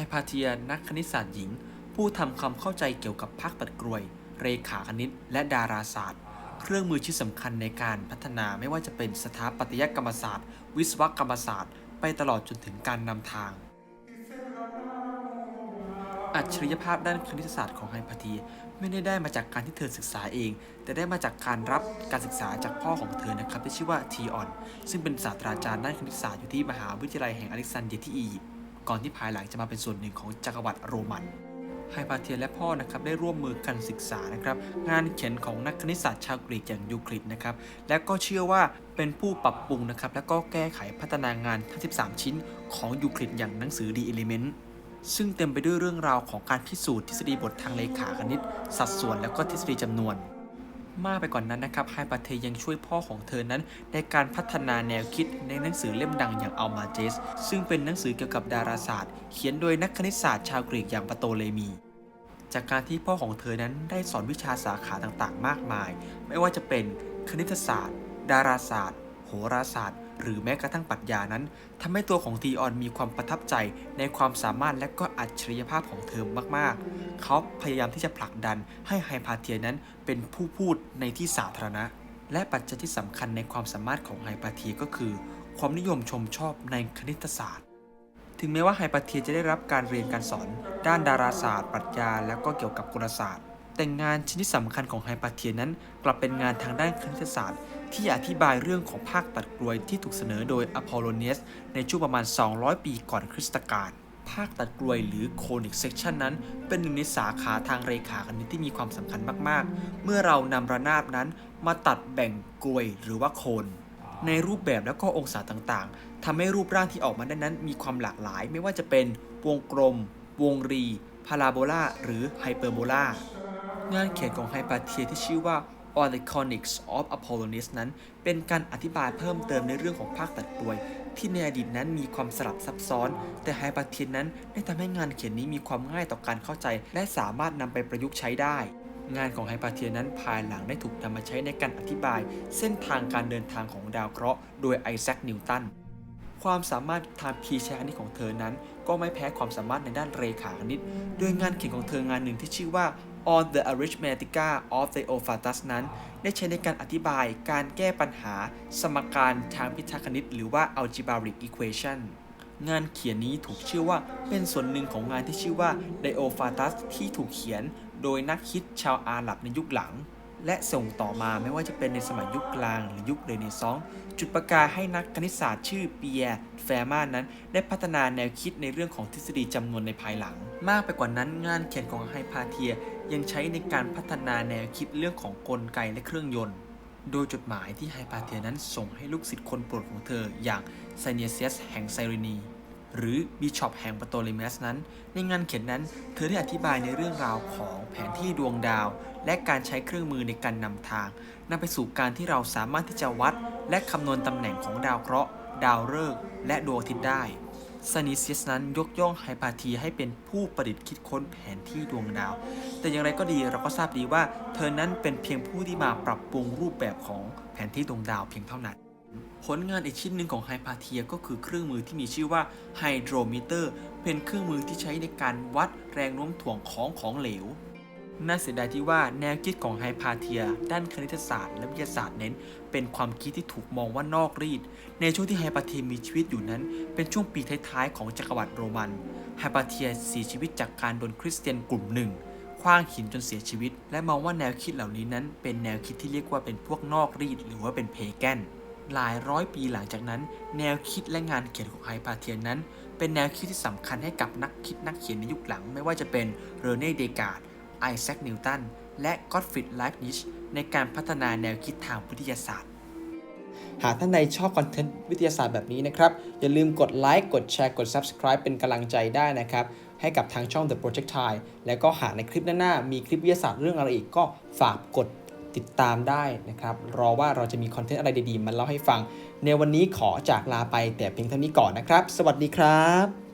ไฮพาเทียนักคณิตศาสตร์หญิง ผู้ทำความเข้าใจเกี่ยวกับภาคตัดกรวย เรขาคณิต และดาราศาสตร์ เครื่องมือชิ้นสำคัญในการพัฒนาไม่ว่าจะเป็นสถาปัตยกรรมศาสตร์ วิศวกรรมศาสตร์ ไปตลอดจนถึงการนำทาง อัจฉริยภาพด้านคณิตศาสตร์ของไฮพาเทียไม่ได้ได้มาจากการที่เธอศึกษาเอง แต่ได้มาจากการรับการศึกษาจากพ่อของเธอนะครับที่ชื่อว่าทีออนซึ่งเป็นศาสตราจารย์ด้านคณิตศาสตร์อยู่ที่มหาวิทยาลัยแห่งอเล็กซานเดรียที่อียิปต์ ก่อนที่ภายหลังจะมาเป็นส่วนหนึ่งของจักรวรรดิโรมันไฮพาเทียและพ่อนะครับได้ร่วมมือกันศึกษานะครับงานเขียนของนักคณิตศาสตร์ชาวกรีกอย่างยูคลิดนะครับและก็เชื่อว่าเป็นผู้ปรับปรุงนะครับและก็แก้ไขพัฒนางานทั้ง 13 ชิ้นของยูคลิดอย่างหนังสือ The Element ซึ่งเต็มไปด้วยเรื่องราวของการพิสูจน์ทฤษฎีบททางเลขาคณิต สัดส่วนและก็ทฤษฎีจำนวน มากไปกว่านนั้นนะครับไฮปาเทยังช่วยพ่อของเธอนั้น ในการพัฒนาแนวคิดในหนังสือเล่มดังอย่างอัลมาเจส ซึ่งเป็นหนังสือเกี่ยวกับดาราศาสตร์ เขียนโดยนักคณิตศาสตร์ชาวกรีกอย่างปาโตเลมีจากการที่พ่อของเธอนั้นได้สอนวิชาสาขาต่างๆ มากมาย ไม่ว่าจะเป็นคณิตศาสตร์ ดาราศาสตร์ โหราศาสตร์ หรือแม้กระทั่งปรัชญานั้นทำให้ตัวของทีออนมีความประทับใจในความสามารถและก็อัจฉริยภาพของเธอมากๆ เขาพยายามที่จะผลักดันให้ไฮพาเทียนั้นเป็นผู้พูดในที่สาธารณะ และปัจจัยที่สำคัญในความสามารถของไฮพาเทียก็คือ ความนิยมชมชอบในคณิตศาสตร์ถึงแม้ว่าไฮปาเทียจะได้รับการเรียนการสอน ด้านดาราศาสตร์ ปรัชญา และก็เกี่ยวกับกลศาสตร์ แต่งานชิ้นที่สำคัญของไฮปาเทียนั้น กลับเป็นงานทางด้านคณิตศาสตร์ ที่อธิบายเรื่องของภาคตัดกรวยที่ถูกเสนอโดยอพอลโลเนียสในช่วงประมาณ 200 ปีก่อนคริสตกาลภาคตัดกรวยหรือโคนิกเซ c ชันนั้น เป็นหนึ่งในสาขาทางเรขาคณิตที่มีความสำคัญมาก ๆ เมื่อเรานำระนาบนั้นมาตัดแบ่งกรวยหรือว่าโคน ในรูปแบบและก็องศาต่างๆทำให้รูปร่างที่ออกมาได้นั้น มีความหลากหลาย ไม่ว่าจะเป็นวงกลม วงรี พาราโบลาหรือไฮเปอร์โบลา งานเขียนของไฮปาเทียที่ชื่อว่า On the Conics of Apollonius นั้น เป็นการอธิบายเพิ่มเติมในเรื่องของภาคตัดกรวย ที่ในอดีตนั้นมีความสลับซับซ้อน แต่ไฮปาเทียนนั้นได้ทำให้งานเขียนนี้มีความง่ายต่อการเข้าใจ และสามารถนำไปประยุกต์ใช้ได้งานของไฮปาเทียนั้นภายหลังได้ถูกนำมาใช้ในการอธิบาย เส้นทางการเดินทางของดาวเคราะห์โดยไอแซค นิวตัน ความสามารถทางพีชคณิของเธอนั้น ก็ไม่แพ้ความสามารถในด้านเรขาคณิต โดยงานเขียนของเธองานหนึ่งที่ชื่อว่า On the Arithmetica of Theophatus นั้น ได้ใช้ในการอธิบายการแก้ปัญหาสมการทางพิทคณิต หรือว่า algebraic equation งานเขียนนี้ถูกเชื่อว่าเป็นส่วนหนึ่งของงานที่ชื่อว่า Diopharatus ที่ถูกเขียนโดยนักคิดชาวอาหรับในยุคหลัง และส่งต่อมาไม่ว่าจะเป็นในสมัยยุคกลางหรือยุคเรเนซองส์จุดประกายให้นักคณิตศาสตร์ชื่อเปียร์แฟร์มานั้น ได้พัฒนาแนวคิดในเรื่องของทฤษฎีจำนวนในภายหลัง มากไปกว่านั้นงานเขียนของไฮพาเทียยังใช้ในการพัฒนาแนวคิดเรื่องของกลไกและเครื่องยนต์ โดยจดหมายที่ไฮพาเทียนั้นส่งให้ลูกศิษย์คนโปรดของเธออย่างไซเนเซียสแห่งไซเรนี หรือบิชอปแห่งปโตเลมัสนั้น ในงานเขียนนั้นเธอได้อธิบายในเรื่องราวของแผนที่ดวงดาว และการใช้เครื่องมือในการนำทางนำไปสู่การที่เราสามารถที่จะวัด และคำนวณตำแหน่งของดาวเคราะห์ ดาวฤกษ์และดวงอาทิตย์ได้ ซานิเซียสนั้นยกย่องไฮพาเทียให้เป็นผู้ประดิษฐ์คิดค้นแผนที่ดวงดาว แต่อย่างไรก็ดีเราก็ทราบดีว่า เธอนั้นเป็นเพียงผู้ที่มาปรับปรุงรูปแบบของแผนที่ดวงดาวเพียงเท่านั้น ผลงานอีกชิ้นหนึ่งของไฮพาเทียก็คือเครื่องมือที่มีชื่อว่าไฮโดรมิเตอร์ เป็นเครื่องมือที่ใช้ในการวัดแรงโน้มถ่วงของของเหลว น่าเสียดายที่ว่าแนวคิดของไฮพาเทีย ด้านคณิตศาสตร์และวิทยาศาสตร์เน้น เป็นความคิดที่ถูกมองว่านอกรีด ในช่วงที่ไฮพาเทียมีชีวิตอยู่นั้น เป็นช่วงปีท้ายๆของจักรวรรดิโรมันไฮพาเทียเสียชีวิตจากการโดนคริสเตียนกลุ่มหนึ่งคว้างหินจนเสียชีวิต และมองว่าแนวคิดเหล่านี้นั้น เป็นแนวคิดที่เรียกว่าเป็นพวกนอกรีด หรือว่าเป็นเพแกนหลายร้อยปีหลังจากนั้น แนวคิดและงานเขียนของไฮพาเทียนนั้น เป็นแนวคิดที่สำคัญให้กับนักคิดนักเขียนในยุคหลัง ไม่ว่าจะเป็นเรเน่เดกาด ไอแซค นิวตัน และกอตฟริดไลฟ์นิชในการพัฒนาแนวคิดทางวิทยาศาสตร์ หากท่านใดชอบคอนเทนต์วิทยาศาสตร์แบบนี้นะครับ อย่าลืมกดไลค์ กดแชร์ กด Subscribe เป็นกำลังใจได้นะครับ ให้กับทางช่อง The Projectile แล้วก็หากในคลิปหน้าๆมีคลิปวิทยาศาสตร์เรื่องอะไรอีกก็ฝากกดติดตามได้นะครับ รอว่าเราจะมีคอนเทนต์อะไรดีๆ มาเล่าให้ฟัง ในวันนี้ขอจากลาไปแต่เพียงเท่านี้ก่อนนะครับ สวัสดีครับ